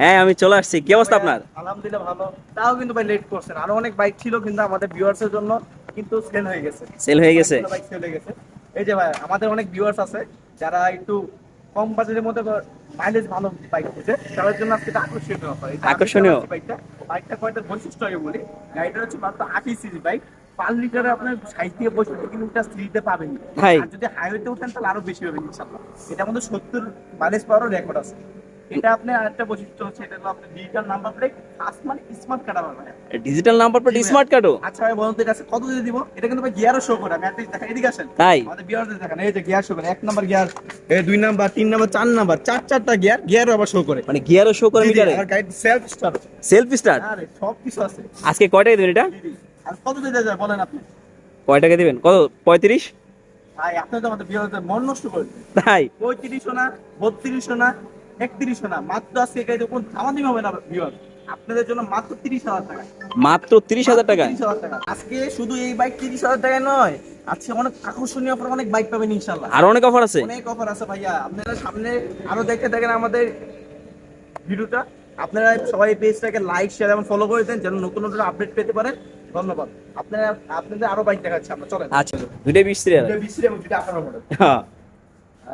হ্যাঁ। আমি চলে আসছি। কি অবস্থা আপনার? আলহামদুলিল্লাহ ভালো। তাও কিন্তু ভাই লেট করছেন। আরও অনেক বাইক ছিল কিন্তু আমাদের জন্য কিন্তু সেল হয়ে গেছে। সেল হয়ে গেছে। বাইক সেল হয়ে গেছে। এই যে ভাই আমাদের অনেক ভিউয়ার্স আছে যারা একটু কম বাজেটের মধ্যে মাইলেজ ভালো বাইক খুঁজে তাদের জন্য আজকে আকর্ষণীয় আকর্ষণীয়? বাইকটা বাইকটা কয়টা বৈশিষ্ট্য আগে বলি? গাড়িটা হচ্ছে মাত্র আশি সিসি বাইক পাঁচ লিটারে আপনার ষাট থেকে পঁয়ষট্টি কিলোমিটার স্পিডে পাবেন। আর যদি হাইওয়েতে উঠেন তাহলে আরও বেশি পাবেন ইনশাল্লাহ এটার মধ্যে সত্তর মাইলেজ পাওয়ারও রেকর্ড আছে। এটা আপনি আরেকটা বৈশিষ্ট্য হচ্ছে এটা হলো আপনার ডিজিটাল নাম্বার প্লেট ফার্স্ট মানে স্মার্ট কার্ড আমার ডিজিটাল নাম্বার প্লেট স্মার্ট কার্ডও আচ্ছা ভাই বলুন তো এটা কত দিয়ে দিব? এটা কিন্তু ভাই গিয়ারও শো করে। আমি জিনিস দেখাই এদিকে আসেন। তাই? আমাদের গিয়ারদের দেখেন। এই যে গিয়ার শো করে এক নাম্বার গিয়ার এই দুই নাম্বার তিন নাম্বার চার নাম্বার চার চারটা গিয়ার গিয়ারও আবার শো করে। মানে গিয়ারও শো করে মিটারে? আর গাড়ি সেলফ স্টার্ট সেলফ স্টার্ট আরে সব কিছু আছে। আজকে কয় টাকা দিবেন এটা? কত দিতে যায় বলেন আপনি? কয় টাকা দিবেন? কত? পঁয়ত্রিশ? ভাই আপনি তো আমাদের বিয়ারদের মন নষ্ট করে তাই? পঁয়ত্রিশশো না বত্রিশশো না একত্রিশশো না মাত্র আজকে গাড়িতে কোন দামাদামি হবে না বিয়ার আপনাদের জন্য মাত্র তিরিশ হাজার টাকা। মাত্র তিরিশ হাজার টাকা। আজকে শুধু এই বাইক তিরিশ হাজার টাকায় নয় আজকে অনেক আকর্ষণীয় অফার অনেক বাইক পাবেন ইনশাল্লাহ আর অনেক অফার আছে? অনেক অফার আছে ভাইয়া। আপনারা সামনে আরও দেখতে থাকেন আমাদের ভিডিওটা। আপনারা সবাই পেজটাকে লাইক শেয়ার এবং ফলো করে দেন যেন নতুন নতুন আপডেট পেতে পারেন। ধন্যবাদ। আপনারা আপনাদের আরও বাইক দেখাচ্ছে আমরা চলেন। আচ্ছা দুইটাই বিশ তিরিশ দুটো বিশ এবং দুটো আঠারো মডেল। হ্যাঁ।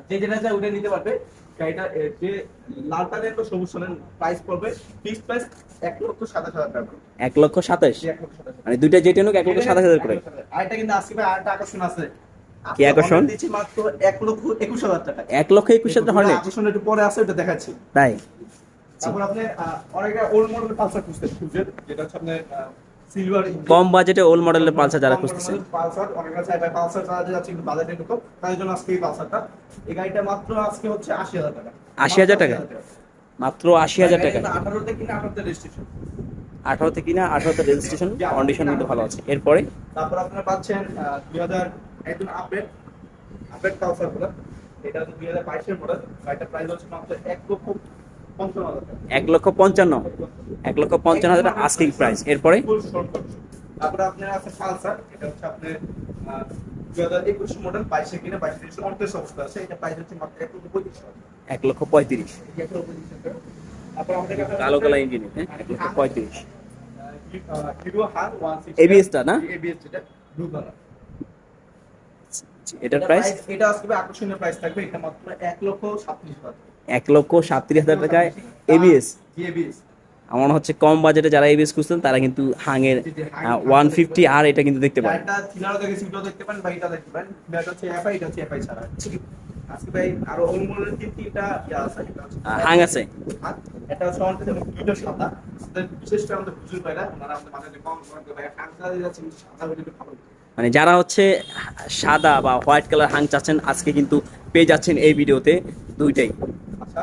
যে যেটা চায় ওটা নিতে পারবে। গাড়িটা যে লালটা নেন সবুজ নেন প্রাইস পড়বে ফিক্স প্রাইস এক লক্ষ সাতাশ হাজার টাকা এক লক্ষ। মানে দুইটা যেটা নোক এক লক্ষ সাতাশ হাজার করে। আরেকটা কিন্তু আজকে ভাই আরেকটা আকর্ষণ আছে। কি আকর্ষণ? দিচ্ছি মাত্র এক লক্ষ একুশ হাজার টাকা। এক লক্ষ একুশ হাজার হর্নেট আকর্ষণ একটু পরে আছে ওটা দেখাচ্ছি। তাই? তারপর আপনি আহ, অনেকটা ওল্ড মডেল পালসার খুঁজতে যেটা হচ্ছে আপনার কম বাজেটে ওল্ড মডেলের পালসার যারা খুঁজতেছেন পালসার চাই ভাই পালসার চালাতে যাচ্ছে কিন্তু বাজেট কম তাই জন্য আজকে এই পালসারটা। এই গাড়িটা মাত্র আজকে হচ্ছে আশি হাজার টাকা। 80,000 টাকা? মাত্র আশি হাজার টাকা? আঠারোতে কিনা আঠারোতে রেজিস্ট্রেশন আঠারোতে কিনা আঠারোতে রেজিস্ট্রেশন কন্ডিশন কিন্তু ভালো আছে। এরপরে? তারপর আপনারা পাচ্ছেন দুই হাজার একজন আপডেট আপডেট পালসার এটা হচ্ছে দুই হাজার বাইশের মডেল গাড়িটার প্রাইস হচ্ছে মাত্র এক লক্ষ এক লক্ষ পঞ্চান্ন। এক লক্ষ পঞ্চান্ন হাজার আস্কিং প্রাইস এরপরে? Full short condition। তারপরে আপনার আছে পালসার। এটা হচ্ছে আপনার একুশ মডেল কিনে অবস্থা আছে। এটা প্রাইস হচ্ছে মাত্র এক লক্ষ পঁয়ত্রিশ তারপর আমাদের কালো কালা ইঞ্জিন হ্যাঁ? এক লক্ষ পঁয়ত্রিশ। হিরো হার ওয়ান ABS টা না? এবিএস যেটা ব্লু কালার এটার প্রাইস এটা আজকে আকর্ষণীয় প্রাইস থাকবে। এটা মাত্র এক লক্ষ সাতত্রিশ হাজার। এক লক্ষ সাতত্রিশ হাজার টাকায় এবিএস আমার হচ্ছে কম বাজেটে যারা এবিএস খুঁজতেন তারা কিন্তু হাঙের ওয়ান ফিফটি আর এটা কিন্তু দেখতে পারেন। হাং আছে মানে যারা হচ্ছে সাদা বা হোয়াইট কালার হাং চাচ্ছেন আজকে কিন্তু পেয়ে যাচ্ছেন এই ভিডিওতে দুইটাই। আচ্ছা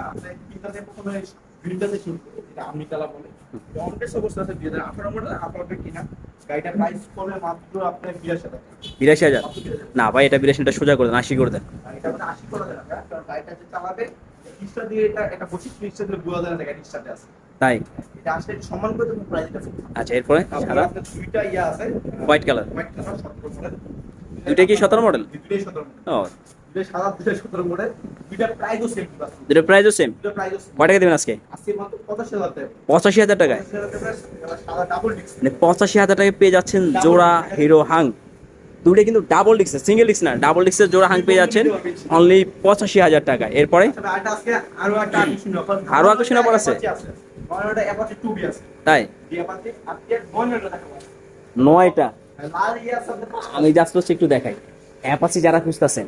কিনতে প্রথমে যেটা বলে। আছে দুই হাজার আঠারো মডেল আপনাদের কিনা? প্রাইস পড়বে মাত্র আপনার বিরাশি হাজার বিরাশি হাজার? না ভাই এটা বিরাশিটা সোজা করে দেন আশি করে দেন। এটা আশি করা কারণ গাড়িটা যে চালাবে রিক্সা দিয়ে এটা একটা পঁচিশ রিক্সা দিলে দু হাজার টাকা রিক্সাতে আছে। তাই? এটা আসলে সম্মান করে প্রাইসটা আচ্ছা এরপরে? দুইটা ইয়া আছে। হোয়াইট কালার হোয়াইট কালার সতেরো মডেল দুইটা কি 17 মডেল? দুইটাই সতেরো মডেল ও। দুটো সেম কয় টাকা দেবেন আজকে? পঁচাশি হাজার টাকায়? পঁচাশি হাজার টাকা সাদা ডাবল ডিস্ক মানে টাকায় পেয়ে যাচ্ছেন জোড়া হিরো হাং। দুটো কিন্তু ডাবল ডিক্স সিঙ্গেল ডিক্স না ডাবল ডিক্সের জোড়া হাং পেয়ে যাচ্ছেন অনলি পঁচাশি হাজার টাকা এরপরে? তবে আরও অফার offer আছে? তাই? নয়টা। ইয়া। আমি জাস্ট একটু দেখাই। অ্যাপাসি যারা খুঁজতেছেন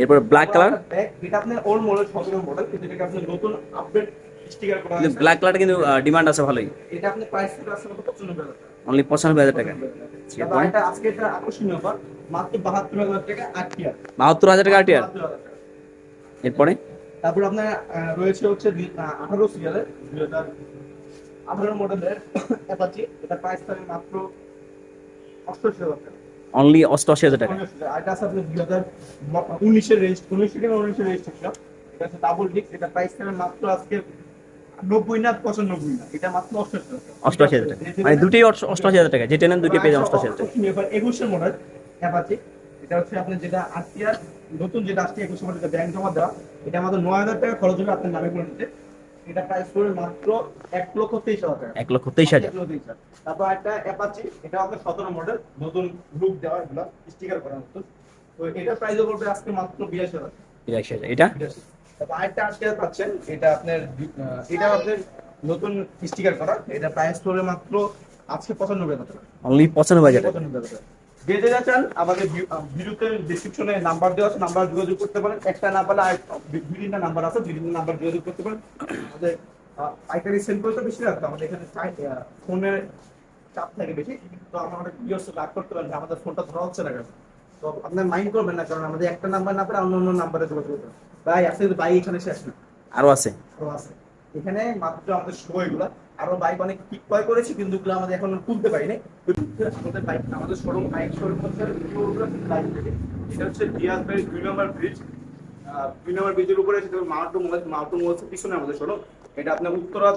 এরপরে ব্ল্যাক কালার এটা আপনার ওল্ড মডেল মডেল কিন্তু এটাকে আপনার নতুন আপডেট স্টিকার করা আছে ব্ল্যাক কালারটা কিন্তু ডিমান্ড আছে ভালোই। এটা প্রাইস আসলে টাকা। অনলি টাকা। তারপর এটা আজকে এটা আকর্ষণীয় অফার মাত্র বাহাত্তর হাজার টাকা আট টিয়ার বাহাত্তর হাজার টাকা। এরপরে? তারপর আপনার রয়েছে হচ্ছে আঠারো সিরিয়ালের দুই হাজার আঠারো মডেলের অ্যাপাচি এটা প্রাইস থাকবে মাত্র অষ্টআশি হাজার টাকা। অনলি অষ্টআশি হাজার টাকা। এটা আছে আপনার দুই হাজার উনিশের রেঞ্জ উনিশ থেকে উনিশের রেঞ্জ ছিল। এটা হচ্ছে ডাবল ডিস্ক এটা প্রাইস থাকবে মাত্র আজকে নব্বই না পঁচানব্বই না এটা মাত্র অষ্টআশি হাজার টাকা। অষ্টআশি হাজার টাকা। মানে দুটোই অষ্টআশি হাজার টাকা যেটা নেন দুটোই পেয়ে যাবেন অষ্টআশি হাজার টাকা। এবার একুশের মডেল অ্যাপাচি এটা হচ্ছে আপনার যেটা আরটিআর নতুন যেটা আসছে একুশের মডেল ব্যাংক জমা দেওয়া। এটা আমাদের নয় হাজার টাকা খরচ হবে আপনার নামে করে নিতে এটা প্রাইস পড়বে মাত্র এক লক্ষ তেইশ হাজার এক লক্ষ তেইশ হাজার। হাজার। তারপর একটা অ্যাপাচি এটা আপনার সতেরো মডেল নতুন লুক দেওয়া এগুলো স্টিকার করা নতুন তো এটার প্রাইস পড়বে আজকে মাত্র বিরাশি হাজার। বিরাশি হাজার এটা? তারপর আরেকটা আজকে পাচ্ছেন এটা আপনার এটা আপনার নতুন স্টিকার করা। এটা প্রাইস পড়বে মাত্র আজকে পঁচানব্বই হাজার টাকা। অনলি পঁচানব্বই হাজার টাকা। যে যে চান আমাদের ভিডিওতে ডেসক্রিপশনে নাম্বার দেওয়া আছে নাম্বার যোগাযোগ করতে পারেন। একটা না পারলে তিনটা নাম্বার আছে তিনটা নাম্বার যোগাযোগ করতে পারেন। আমাদের পাইকারি সেল করতে বেশি রাখতো আমাদের এখানে ফোনের চাপ থাকে বেশি। তো আমরা অনেক ভিডিওস রাগ করতে পারেন যে আমাদের ফোনটা ধরা হচ্ছে না কেন? তো আপনার মাইন্ড করবেন না কারণ আমাদের একটা নাম্বার না পারে অন্য অন্য নাম্বারে যোগাযোগ করতে ভাই আসলে ভাই এখানে শেষ না। আরও আছে। আরও আছে। এখানে মাত্র আমাদের শো এগুলা। আরও বাইক অনেক ক্রয় করেছি, কিন্তু ওগুলো আমাদের এখন তুলতে পারিনি। আমাদের বাইক আমাদের শোরুম বাইক শোরুম হচ্ছে বাইক থেকে। এটা হচ্ছে বাই দুই নম্বর ব্রিজ দুই নম্বর ব্রিজের উপরে আছে মাউন্ট মোবাইল মাউন্ট মোবাইল পিছনে আমাদের শোরুম এটা আপনার উত্তরা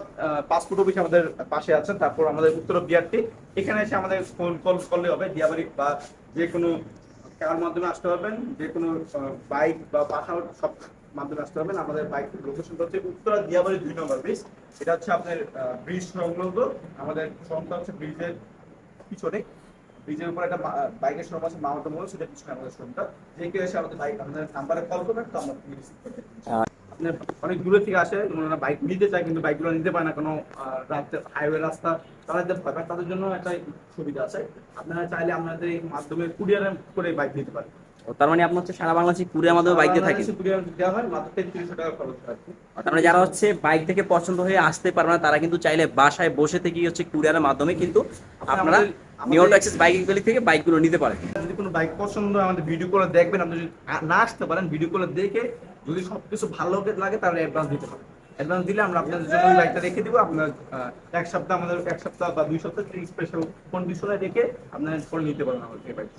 পাসপোর্ট অফিস আমাদের পাশে আছে, তারপর আমাদের উত্তরা বিআরটি এখানে এসে আমাদের ফোন কল করলে হবে দিয়াবাড়ি বা যে কোনো কার মাধ্যমে আসতে পারবেন, যে কোনো বাইক বা পাশা সব মাধ্যমে আসতে পারবেন। আমাদের বাইক লোকেশনটা হচ্ছে উত্তরা দিয়াবাড়ি দুই নম্বর ব্রিজ এটা হচ্ছে আপনার ব্রিজ সংলগ্ন। আমাদের সংখ্যা হচ্ছে ব্রিজের পিছনে। ব্রিজের উপর একটা বাইকের শোরুম আছে মাউন্ট মোড় সেটা পিছনে আমাদের শোরুমটা যে কেউ এসে আমাদের বাইক আমাদের নাম্বারে কল করবেন তো আমরা রিসিভ আপনার অনেক দূরে থেকে আসে ওনারা বাইক নিতে চায় কিন্তু বাইকগুলো নিতে পারে না কোনো রাস্তা হাইওয়ে রাস্তা। চালাতে ভয় পায় তাদের জন্য একটা সুবিধা আছে। আপনারা চাইলে আপনাদের এই মাধ্যমে কুরিয়ারে করে বাইক নিতে পারেন। তার মানে আপনার হচ্ছে সারা বাংলাদেশে কুরিয়ার মাধ্যমে বাইক দিয়ে থাকে? তার মানে যারা হচ্ছে বাইক থেকে পছন্দ হয়ে আসতে পারবে না তারা কিন্তু চাইলে বাসায় বসে থেকে হচ্ছে কুরিয়ারের মাধ্যমে কিন্তু আপনারা নিউ ট্যাক্সিস বাইক ভ্যালি থেকে বাইকগুলো নিতে পারেন। যদি কোনো বাইক পছন্দ হয় আমাদের ভিডিও করে দেখবেন আপনি যদি না আসতে পারেন ভিডিও করে দেখে যদি সবকিছু ভালো লাগে তাহলে অ্যাডভান্স দিতে পারেন। অ্যাডভান্স দিলে আমরা আপনাদের জন্য ওই বাইকটা রেখে দিব আপনার আহ, এক সপ্তাহ আমাদের এক সপ্তাহ বা দুই সপ্তাহ স্পেশাল কন্ডিশনে রেখে আপনার ফোন নিতে পারেন আমাদের এই বাইকটা